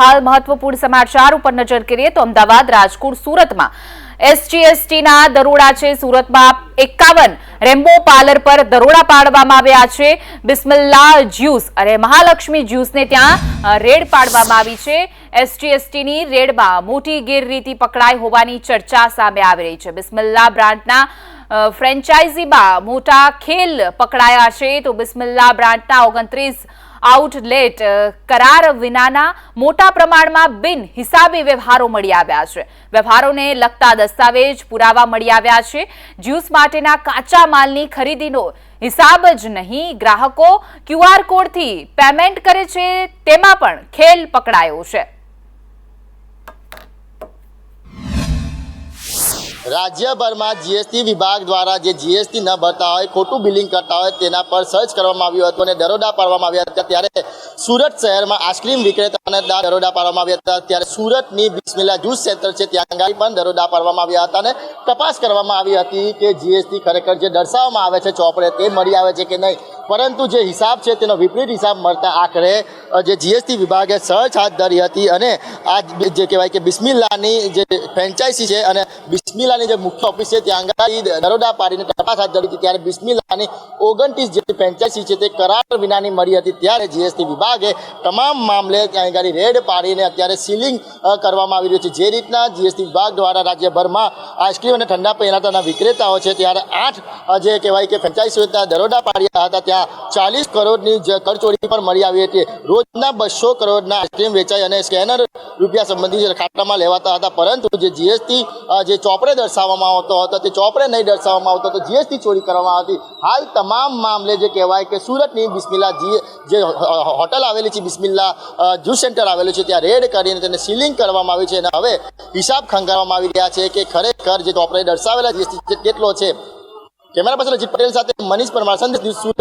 હાલ મહત્વપૂર્ણ સમાચાર ઉપર નજર કરીએ તો અમદાવાદ, રાજકોટ, સુરતમાં એસજીએસટીના દરોડા છે. સુરતમાં એકાવન રેમ્બો પાર્લર પર દરોડા પાડવામાં આવ્યા છે. બિસ્મિલ્લા જ્યુસ અને મહાલક્ષ્મી જ્યુસને ત્યાં રેડ પાડવામાં આવી છે. એસજીએસટીની રેડમાં મોટી ગેરરીતિ પકડાઈ હોવાની ચર્ચા સામે આવી રહી છે. બિસ્મિલ્લા બ્રાન્ડના ફ્રેન્ચાઇઝીમાં મોટા ખેલ પકડાયા છે તો બિસ્મિલ્લા બ્રાન્ડના ઓગણત્રીસ આઉટલેટ કરાર વિનાના મોટા પ્રમાણમાં બિન હિસાબી વ્યવહારો મળી આવ્યા છે. વ્યવહારોને લગતા દસ્તાવેજ પુરાવા મળી આવ્યા છે. જ્યુસ માટેના કાચા માલની ખરીદીનો હિસાબ જ નહીં, ગ્રાહકો ક્યુઆર કોડથી પેમેન્ટ કરે છે તેમાં પણ ખેલ પકડાયો છે. રાજ્યભરમાં જીએસટી વિભાગ દ્વારા જે જીએસટી ન ભરતા હોય, ખોટું બિલિંગ કરતા હોય, તેના પર સર્ચ કરવામાં આવ્યું હતું અને દરોડા પાડવામાં આવ્યા હતા. ત્યારે સુરત શહેરમાં આઈસ્ક્રીમ વિક્રેતાને દરોડા પાડવામાં આવ્યા હતા. ત્યારે સુરતની બિસ્મિલા જ્યુસ સેન્ટર છે, ત્યાં આગળ પણ દરોડા પાડવામાં આવ્યા હતા અને તપાસ કરવામાં આવી હતી કે જીએસટી ખરેખર જે દર્શાવવામાં આવે છે ચોપડે, તે મળી આવે છે કે નહીં. પરંતુ જે હિસાબ છે તેનો વિપરીત હિસાબ મળતા આખરે જે જીએસટી વિભાગે સર્ચ હાથ ધરી હતી અને આ જે કહેવાય કે બિસ્મિલ્લાની જે ફ્રેન્ચાઇઝી છે અને બિસ્મિલ્લાની જે મુખ્ય ઓફિસ છે ત્યાં આગળ દરોડા પાડીને તપાસ હાથ ધરી હતી, ત્યારે બિસ્મિલ્લાની ઓગણત્રીસ જે ફ્રેન્ચાઇઝી છે તે કરાર વિનાની મળી હતી, ત્યારે જીએસટી વિભાગે તમામ મામલે ત્યાં આગળ રેડ પાડીને અત્યારે સીલિંગ કરવામાં આવી રહ્યું છે. જે રીતના જીએસટી વિભાગ દ્વારા રાજ્યભરમાં આઈસ્ક્રીમ અને ઠંડા પીણાના વિક્રેતાઓ છે, ત્યારે આઠ જે કહેવાય કે ફ્રેન્ચાઇઝીઓના દરોડા પાડ્યા હતા, ત્યાં ચાલીસ કરોડની કરચોરી પણ મળી આવી હતી. રોજના બસો કરોડના આઈસ્ક્રીમ વેચાઈ અને સ્કેનર રૂપિયા સંબંધી ખાતામાં લેવાતા હતા. પરંતુ જે જીએસટી જે ચોપડે દર્શાવવામાં આવતો હતો તે ચોપડે નહીં દર્શાવવામાં આવતો હતો. જીએસટી ચોરી કરવામાં આવતી. હાલ તમામ મામલે જે કહેવાય કે સુરતની બિસ્મિલ્લા જી હોટલ આવેલી છે બિસ્મિલ્લા જ્યુસ સેન્ટર આવેલું છે, ત્યાં રેડ કરીને તેને સીલિંગ કરવામાં આવી છે. અને હવે હિસાબ ખંગારવામાં આવી રહ્યા છે કે ખરેખર જે ચોપડે દર્શાવેલા જીએસટી કેટલો છે? કેમેરા પર્સન અજીત પટેલ સાથે મનીષ પરમાર સંદેશ ન્યૂઝ સુરત.